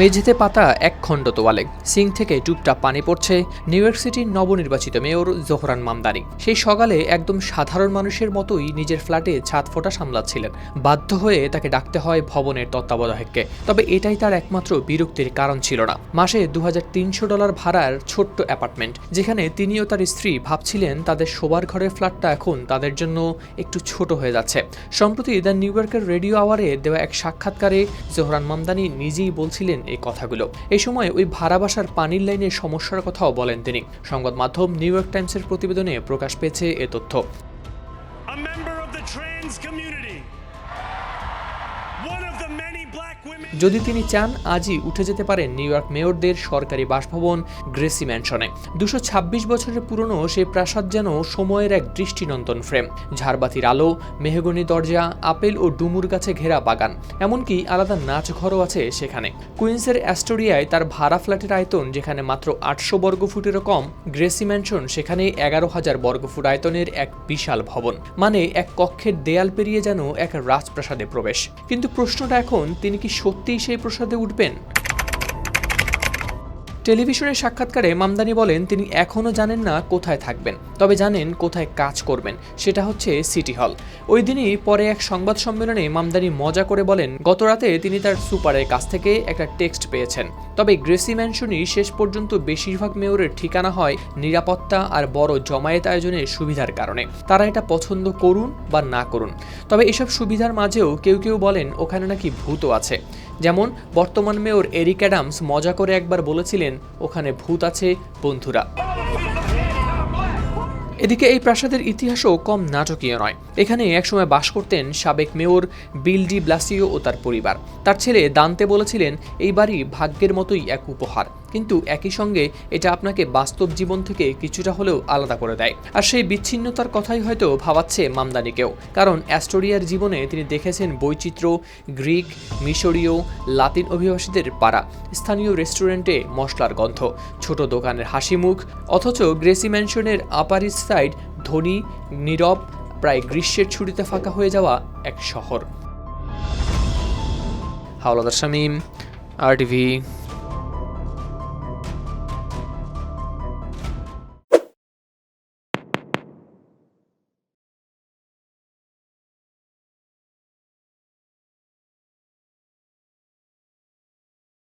মেঝেতে পাতা এক খণ্ড তোয়ালে। সিং থেকে টুপটাপ পানি পড়ছে নিউ ইয়র্ক সিটির নবনির্বাচিত মেয়র জোহরান মামদানি। সেই সকালে একদম সাধারণ মানুষের মতোই নিজের ফ্ল্যাটে ছাদ ফোটা সামলাচ্ছিলেন। বাধ্য হয়ে তাকে ডাকতে হয় ভবনের তত্ত্বাবধায়ককে। তবে এটাই তার একমাত্র বিরক্তির কারণ ছিল না। মাসে দু হাজার তিনশো ডলার ভাড়ার ছোট্ট অ্যাপার্টমেন্ট, যেখানে তিনি ও তার স্ত্রী ভাবছিলেন তাদের শোবার ঘরের ফ্ল্যাটটা এখন তাদের জন্য একটু ছোট হয়ে যাচ্ছে। সম্প্রতি দ্য নিউ ইয়র্কের রেডিও আওয়ারে দেওয়া এক সাক্ষাৎকারে জোহরান মামদানি নিজেই বলছিলেন এই কথাগুলো। এই সময় ওই ভাড়া বাসার পানির লাইনের সমস্যার কথাও বলেন তিনি। সংবাদ মাধ্যম নিউ ইয়র্ক টাইমসের প্রতিবেদনে প্রকাশ পেয়েছে এ তথ্য। যদি তিনি চান, আজই উঠে যেতে পারেন নিউ ইয়র্ক মেয়রদের সরকারি বাসভবন গ্রেসি ম্যানশনে। দুশো ছাব্বিশ বছরের পুরনো সেই প্রাসাদ যেন সময়ের এক দৃষ্টিনন্দন ফ্রেম। ঝাড়বাতির আলো, মেহগনি দরজা, আপেল ও ডুমুর গাছে ঘেরা বাগান, এমনকি আলাদা নাচ ঘরও আছে সেখানে। কুইন্সের অ্যাস্টোরিয়ায় তার ভাড়া ফ্ল্যাটের আয়তন, যেখানে মাত্র আটশো বর্গফুটেরও কম, গ্রেসি ম্যানশন সেখানে এগারো হাজার বর্গফুট আয়তনের এক বিশাল ভবন মানে এক কক্ষের দেয়াল পেরিয়ে যেন এক রাজপ্রাসাদে প্রবেশ। কিন্তু প্রশ্নটা এখন তিনি কি সত্যিই সেই প্রসাদে উঠবেন? টেলিভিশনের সাক্ষাৎকারে মামদানি বলেন, তিনি এখনও জানেন না কোথায় থাকবেন, তবে জানেন কোথায় কাজ করবেন। সেটা হচ্ছে সিটি হল। ওই দিনই পরে এক সংবাদ সম্মেলনে মামদানি মজা করে বলেন গতরাতে তিনি তার সুপারের কাছ থেকে একটা টেক্সট পেয়েছেন। তবে গ্রেসি ম্যানশনই শেষ পর্যন্ত বেশিরভাগ মেয়রের ঠিকানা হয় নিরাপত্তা আর বড় জমায়েত আয়োজনের সুবিধার কারণে। তারা এটা পছন্দ করুন বা না করুন। তবে এসব সুবিধার মাঝেও কেউ কেউ বলেন, ওখানে নাকি ভূতও আছে। যেমন, বর্তমান মেয়র এরিক অ্যাডামস মজা করে একবার বলেছিলেন ওখানে ভূত আছে, বন্ধুরা। এদিকে এই প্রাসাদের ইতিহাসও কম নাটকীয় নয়। এখানে একসময় বাস করতেন সাবেক মেয়র বিলডি ব্লাসিও ও তার পরিবার। তার ছেলে দান্তে বলেছিলেন, এই বাড়ি ভাগ্যের মতোই এক উপহার। কিন্তু একই সঙ্গে এটা আপনাকে বাস্তব জীবন থেকে কিছুটা হলেও আলাদা করে দেয়। আর সেই বিচ্ছিন্নতার কথাই হয়তো ভাবাচ্ছে মামদানিকেও। কারণ অ্যাস্টোরিয়ার জীবনে তিনি দেখেছেন বৈচিত্র্য, গ্রিক, মিশরীয়, লাতিন অভিবাসীদের পাড়া, স্থানীয় রেস্টুরেন্টে মশলার গন্ধ, ছোট দোকানের হাসি মুখ অথচ গ্রেসি ম্যানশনের আপার ইস্ট সাইড ধনী, নীরব, প্রায় গ্রীষ্মের ছুটিতে ফাঁকা হয়ে যাওয়া এক শহর। হাওলাদার শামীম, আর টিভি